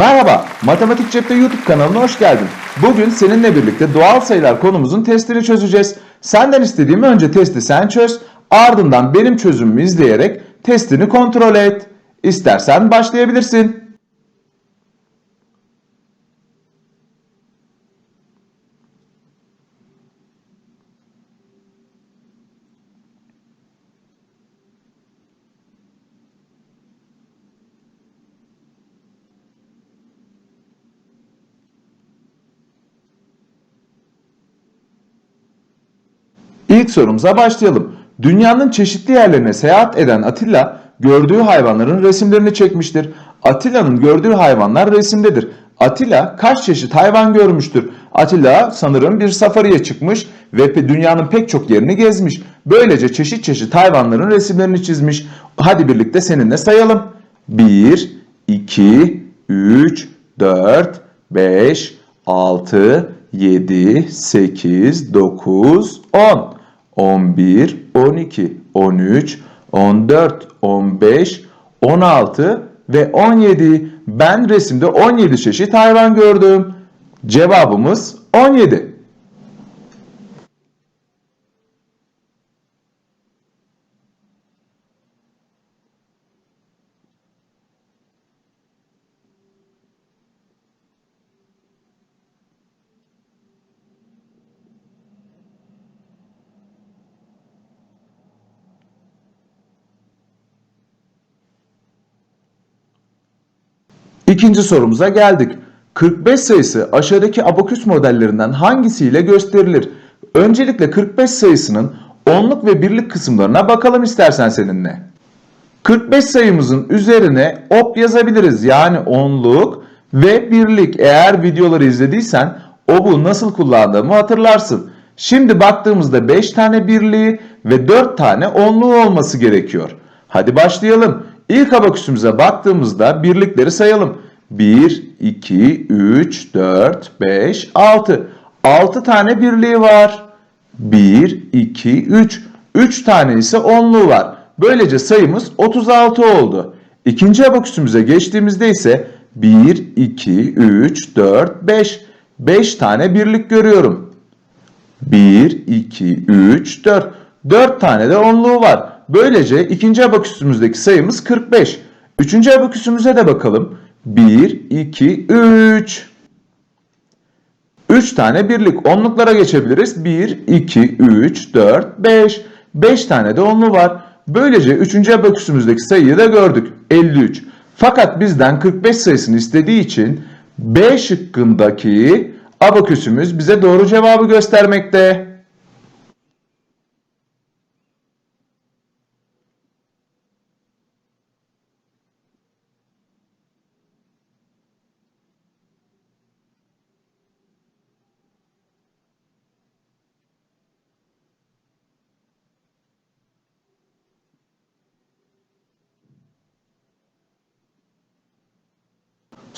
Merhaba, Matematik Cepte YouTube kanalına hoş geldin. Bugün seninle birlikte doğal sayılar konumuzun testini çözeceğiz. Senden istediğim önce testi sen çöz, ardından benim çözümümü izleyerek testini kontrol et. İstersen başlayabilirsin. İlk sorumuza başlayalım. Dünyanın çeşitli yerlerine seyahat eden Atilla gördüğü hayvanların resimlerini çekmiştir. Atilla'nın gördüğü hayvanlar resimdedir. Atilla kaç çeşit hayvan görmüştür? Atilla sanırım bir safariye çıkmış ve dünyanın pek çok yerini gezmiş. Böylece çeşit çeşit hayvanların resimlerini çizmiş. Hadi birlikte seninle sayalım. 1, 2, 3, 4, 5, 6, 7, 8, 9, 10, 11, 12, 13, 14, 15, 16 ve 17. Ben resimde 17 çeşit hayvan gördüm. Cevabımız 17. İkinci sorumuza geldik. 45 sayısı aşağıdaki abaküs modellerinden hangisiyle gösterilir? Öncelikle 45 sayısının onluk ve birlik kısımlarına bakalım istersen seninle. 45 sayımızın üzerine op yazabiliriz. Yani onluk ve birlik. Eğer videoları izlediysen obu nasıl kullandığımı hatırlarsın. Şimdi baktığımızda 5 tane birliği ve 4 tane onluğu olması gerekiyor. Hadi başlayalım. İlk abaküsümüze baktığımızda birlikleri sayalım. 1, 2, 3, 4, 5, 6. 6 tane birliği var. 1, 2, 3. 3 tane ise onluğu var. Böylece sayımız 36 oldu. İkinci abaküsümüze geçtiğimizde ise 1, 2, 3, 4, 5. 5 tane birlik görüyorum. 1, 2, 3, 4. 4 tane de onluğu var. Böylece ikinci abaküsümüzdeki sayımız 45. Üçüncü abaküsümüze de bakalım. 1, 2, 3. 3 tane birlik onluklara geçebiliriz. 1, 2, 3, 4, 5. 5 tane de onlu var. Böylece 3. abaküsümüzdeki sayıyı da gördük. 53. Fakat bizden 45 sayısını istediği için B şıkkındaki abaküsümüz bize doğru cevabı göstermekte.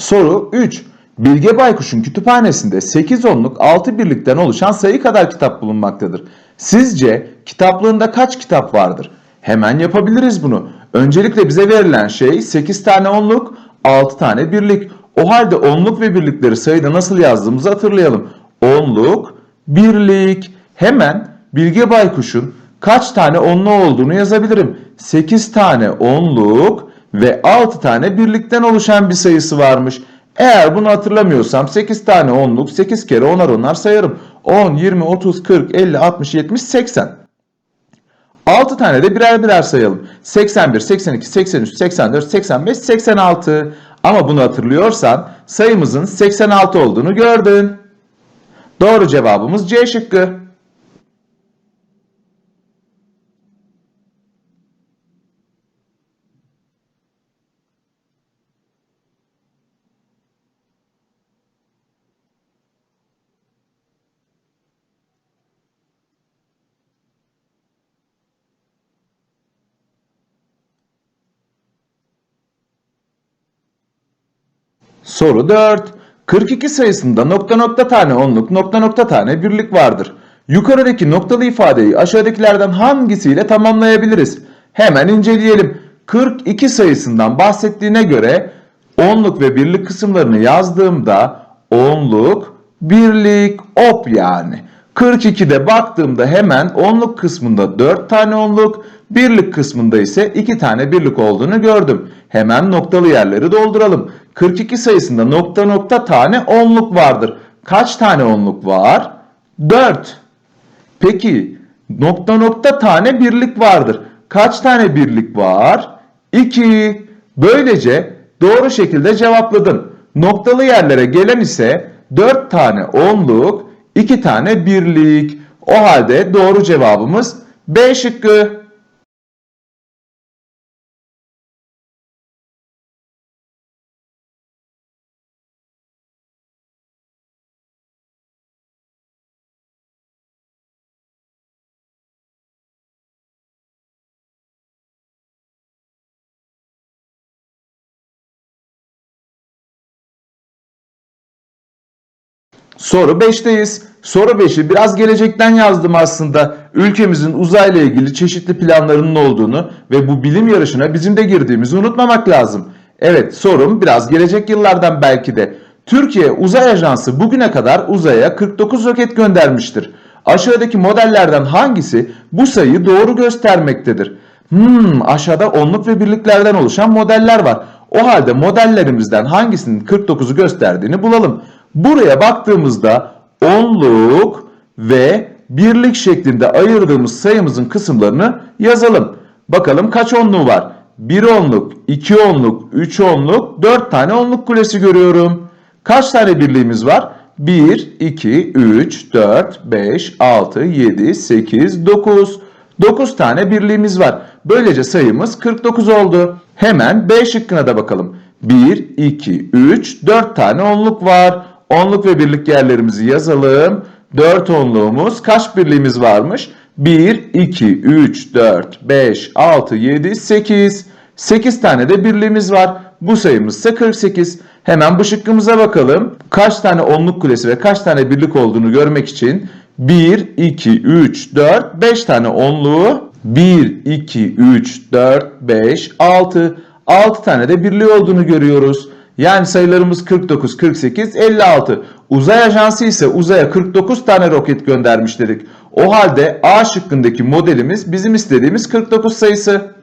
Soru 3. Bilge Baykuş'un kütüphanesinde 8 onluk 6 birlikten oluşan sayı kadar kitap bulunmaktadır. Sizce kitaplığında kaç kitap vardır? Hemen yapabiliriz bunu. Öncelikle bize verilen şey 8 tane onluk, 6 tane birlik. O halde onluk ve birlikleri sayıda nasıl yazdığımızı hatırlayalım. Onluk, birlik. Hemen Bilge Baykuş'un kaç tane onlu olduğunu yazabilirim. 8 tane onluk ve 6 tane birlikten oluşan bir sayısı varmış. Eğer bunu hatırlamıyorsam 8 tane onluk 8 kere onar onar sayarım. 10, 20, 30, 40, 50, 60, 70, 80. 6 tane de birer birer sayalım. 81, 82, 83, 84, 85, 86. Ama bunu hatırlıyorsan sayımızın 86 olduğunu gördün. Doğru cevabımız C şıkkı. Soru 4. 42 sayısında nokta nokta tane onluk nokta nokta tane birlik vardır. Yukarıdaki noktalı ifadeyi aşağıdakilerden hangisiyle tamamlayabiliriz? Hemen inceleyelim. 42 sayısından bahsettiğine göre onluk ve birlik kısımlarını yazdığımda onluk, birlik, op yani. 42'de baktığımda hemen onluk kısmında 4 tane onluk, birlik kısmında ise 2 tane birlik olduğunu gördüm. Hemen noktalı yerleri dolduralım. 42 sayısında nokta nokta tane onluk vardır. Kaç tane onluk var? 4. Peki nokta nokta tane birlik vardır. Kaç tane birlik var? 2. Böylece doğru şekilde cevapladın. Noktalı yerlere gelen ise 4 tane onluk, 2 tane birlik. O halde doğru cevabımız B şıkkı. Soru 5'teyiz. Soru 5'i biraz gelecekten yazdım aslında. Ülkemizin uzayla ilgili çeşitli planlarının olduğunu ve bu bilim yarışına bizim de girdiğimizi unutmamak lazım. Evet sorum biraz gelecek yıllardan belki de. Türkiye Uzay Ajansı bugüne kadar uzaya 49 roket göndermiştir. Aşağıdaki modellerden hangisi bu sayıyı doğru göstermektedir? Hmm, aşağıda onluk ve birliklerden oluşan modeller var. O halde modellerimizden hangisinin 49'u gösterdiğini bulalım. Buraya baktığımızda onluk ve birlik şeklinde ayırdığımız sayımızın kısımlarını yazalım. Bakalım kaç onluğu var? 1 onluk, 2 onluk, 3 onluk, 4 tane onluk kulesi görüyorum. Kaç tane birliğimiz var? 1, 2, 3, 4, 5, 6, 7, 8, 9. 9 tane birliğimiz var. Böylece sayımız 49 oldu. Hemen B şıkkına da bakalım. 1, 2, 3, 4 tane onluk var. Onluk ve birlik yerlerimizi yazalım. 4 onluğumuz kaç birliğimiz varmış? 1, 2, 3, 4, 5, 6, 7, 8. 8 tane de birliğimiz var. Bu sayımız ise 48. Hemen bu şıkkımıza bakalım. Kaç tane onluk kulesi ve kaç tane birlik olduğunu görmek için 1, 2, 3, 4, 5 tane onluğu 1, 2, 3, 4, 5, 6. 6 tane de birliği olduğunu görüyoruz. Yani sayılarımız 49, 48, 56. Uzay ajansı ise uzaya 49 tane roket göndermiş dedik. O halde A şıkkındaki modelimiz bizim istediğimiz 49 sayısı.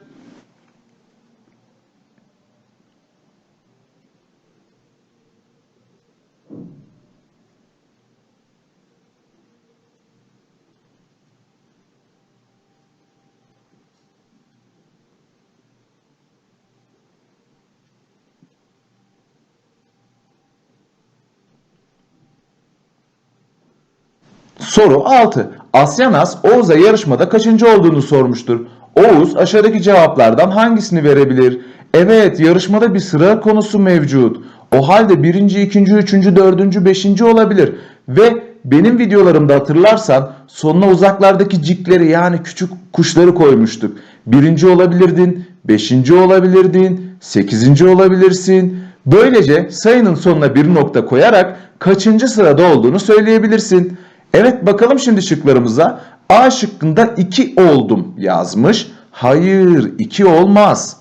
Soru 6. Asyanas Oğuz'a yarışmada kaçıncı olduğunu sormuştur. Oğuz aşağıdaki cevaplardan hangisini verebilir? Evet yarışmada bir sıra konusu mevcut. O halde birinci, ikinci, üçüncü, dördüncü, beşinci olabilir. Ve benim videolarımda hatırlarsan sonuna uzaklardaki cikleri yani küçük kuşları koymuştuk. Birinci olabilirdin, beşinci olabilirdin, sekizinci olabilirsin. Böylece sayının sonuna bir nokta koyarak kaçıncı sırada olduğunu söyleyebilirsin. Evet bakalım şimdi şıklarımıza. A şıkkında 2 oldum yazmış. Hayır 2 olmaz.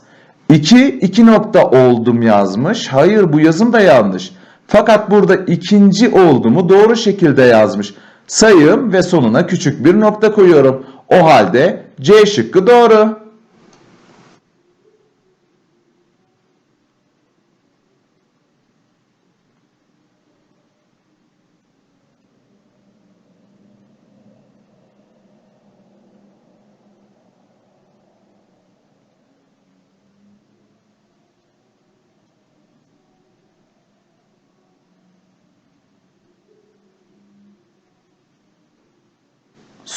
2 2 nokta oldum yazmış. Hayır bu yazım da yanlış. Fakat burada ikinci oldumu doğru şekilde yazmış. Sayım ve sonuna küçük bir nokta koyuyorum. O halde C şıkkı doğru.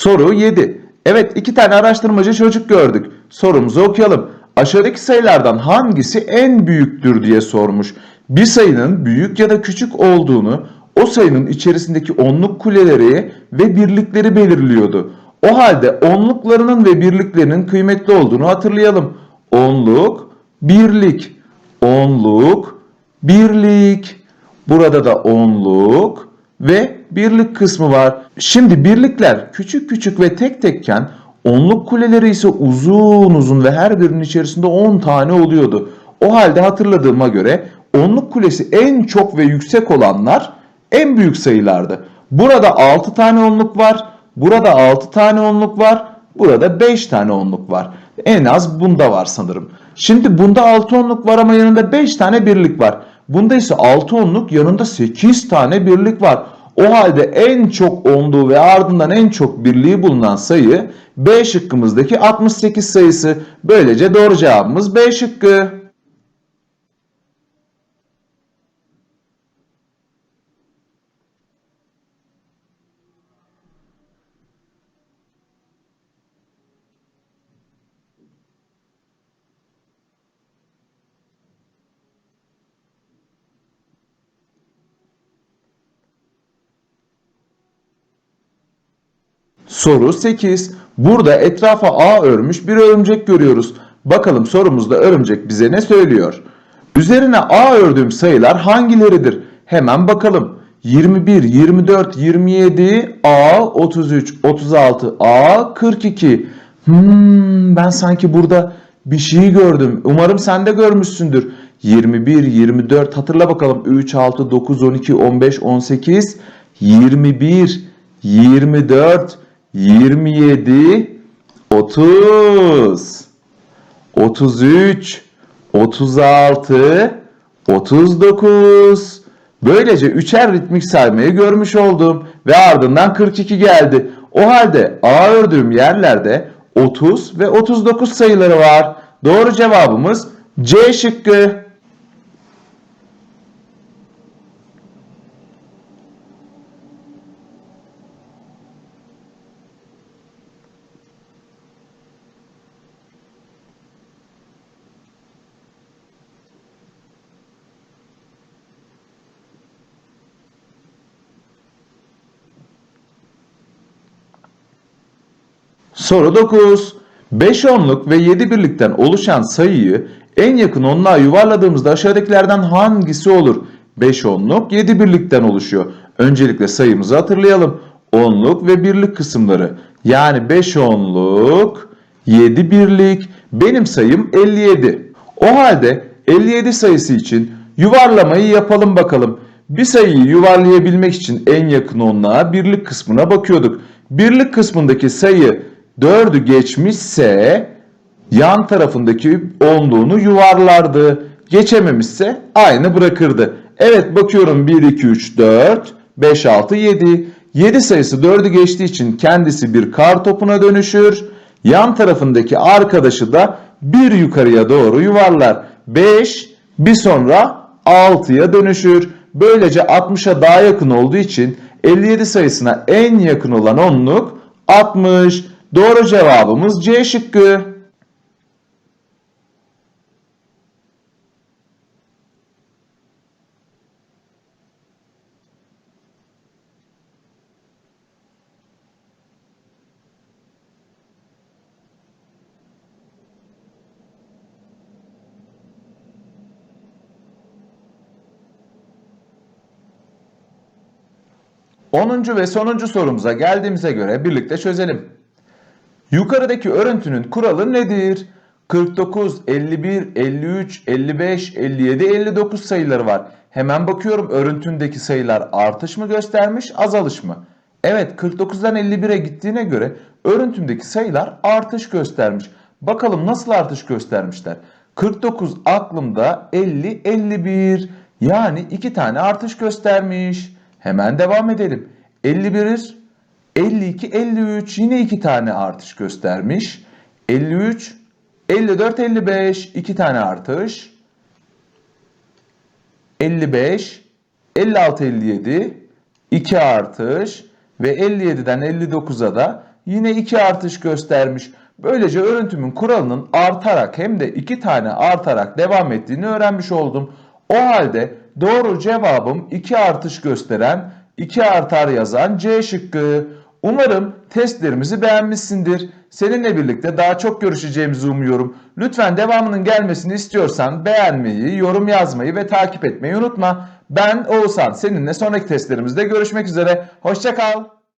Soru 7. Evet iki tane araştırmacı çocuk gördük. Sorumuzu okuyalım. Aşağıdaki sayılardan hangisi en büyüktür diye sormuş. Bir sayının büyük ya da küçük olduğunu o sayının içerisindeki onluk kuleleri ve birlikleri belirliyordu. O halde onluklarının ve birliklerinin kıymetli olduğunu hatırlayalım. Onluk, birlik, onluk, birlik. Burada da onluk ve birlik kısmı var. Şimdi birlikler küçük küçük ve tek tekken onluk kuleleri ise uzun uzun ve her birinin içerisinde 10 tane oluyordu. O halde hatırladığıma göre onluk kulesi en çok ve yüksek olanlar en büyük sayılardı. Burada 6 tane onluk var. Burada 6 tane onluk var. Burada 5 tane onluk var. En az bunda var sanırım. Şimdi bunda 6 onluk var ama yanında 5 tane birlik var. Bunda ise 6 onluk yanında 8 tane birlik var. O halde en çok onluğu ve ardından en çok birliği bulunan sayı B şıkkımızdaki 68 sayısı. Böylece doğru cevabımız B şıkkı. Soru 8. Burada etrafa ağ örmüş bir örümcek görüyoruz. Bakalım sorumuzda örümcek bize ne söylüyor? Üzerine ağ ördüğüm sayılar hangileridir? Hemen bakalım. 21, 24, 27, A, 33, 36, A, 42. Hmm, ben sanki burada bir şey gördüm. Umarım sen de görmüşsündür. 21, 24 hatırla bakalım. 3, 6, 9, 12, 15, 18, 21, 24, 27, 30, 33, 36, 39. Böylece üçer ritmik saymayı görmüş oldum ve ardından 42 geldi. O halde A ördüğüm yerlerde 30 ve 39 sayıları var. Doğru cevabımız C şıkkı. Soru 9. 5 onluk ve 7 birlikten oluşan sayıyı en yakın onluğa yuvarladığımızda aşağıdakilerden hangisi olur? 5 onluk 7 birlikten oluşuyor. Öncelikle sayımızı hatırlayalım. Onluk ve birlik kısımları. Yani 5 onluk 7 birlik. Benim sayım 57. O halde 57 sayısı için yuvarlamayı yapalım bakalım. Bir sayıyı yuvarlayabilmek için en yakın onluğa birlik kısmına bakıyorduk. Birlik kısmındaki sayı 4'ü geçmişse yan tarafındaki onluğunu yuvarlardı. Geçememişse aynı bırakırdı. Evet bakıyorum 1, 2, 3, 4, 5, 6, 7. 7 sayısı 4'ü geçtiği için kendisi bir kar topuna dönüşür. Yan tarafındaki arkadaşı da bir yukarıya doğru yuvarlar. 5 bir sonra 6'ya dönüşür. Böylece 60'a daha yakın olduğu için 57 sayısına en yakın olan onluk 60. Doğru cevabımız C şıkkı. Onuncu ve sonuncu sorumuza geldiğimize göre birlikte çözelim. Yukarıdaki örüntünün kuralı nedir? 49, 51, 53, 55, 57, 59 sayıları var. Hemen bakıyorum örüntündeki sayılar artış mı göstermiş, azalış mı? Evet 49'dan 51'e gittiğine göre örüntümdeki sayılar artış göstermiş. Bakalım nasıl artış göstermişler? 49 aklımda 50, 51 yani iki tane artış göstermiş. Hemen devam edelim. 51 52, 53 yine iki tane artış göstermiş. 53, 54, 55 iki tane artış. 55, 56, 57 iki artış ve 57'den 59'a da yine iki artış göstermiş. Böylece örüntümün kuralının artarak hem de iki tane artarak devam ettiğini öğrenmiş oldum. O halde doğru cevabım iki artış gösteren, iki artar yazan C şıkkı. Umarım testlerimizi beğenmişsindir. Seninle birlikte daha çok görüşeceğimizi umuyorum. Lütfen devamının gelmesini istiyorsan beğenmeyi, yorum yazmayı ve takip etmeyi unutma. Ben Oğuzhan. Seninle sonraki testlerimizde görüşmek üzere. Hoşça kal.